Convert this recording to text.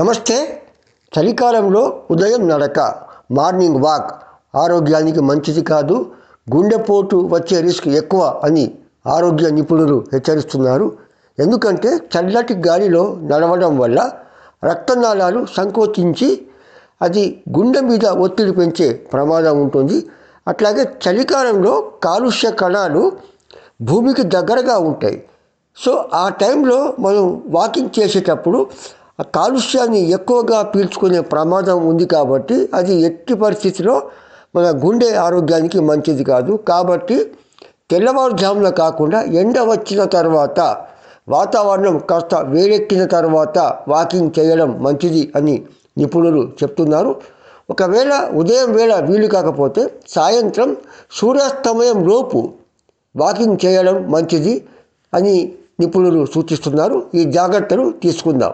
నమస్తే. చలికాలంలో ఉదయం నడక మార్నింగ్ వాక్ ఆరోగ్యానికి మంచిది కాదు. గుండెపోటు వచ్చే రిస్క్ ఎక్కువ అని ఆరోగ్య నిపుణులు హెచ్చరిస్తున్నారు. ఎందుకంటే చల్లటి గాలిలో నడవడం వల్ల రక్తనాళాలు సంకోచించి అది గుండె మీద ఒత్తిడి పెంచే ప్రమాదం ఉంటుంది. అట్లాగే చలికాలంలో కాలుష్య కణాలు భూమికి దగ్గరగా ఉంటాయి. సో ఆ టైంలో మనం వాకింగ్ చేసేటప్పుడు కాలుష్యాన్ని ఎక్కువగా పీల్చుకునే ప్రమాదం ఉంది కాబట్టి అది ఎట్టి పరిస్థితిలో మన గుండె ఆరోగ్యానికి మంచిది కాదు. కాబట్టి తెల్లవారుజామున కాకుండా ఎండ వచ్చిన తర్వాత వాతావరణం కాస్త వేడెక్కిన తర్వాత వాకింగ్ చేయడం మంచిది అని నిపుణులు చెప్తున్నారు. ఒకవేళ ఉదయం వేళ వీలు కాకపోతే సాయంత్రం సూర్యాస్తమయం లోపు వాకింగ్ చేయడం మంచిది అని నిపుణులు సూచిస్తున్నారు. ఈ జాగ్రత్తలు తీసుకుందాం.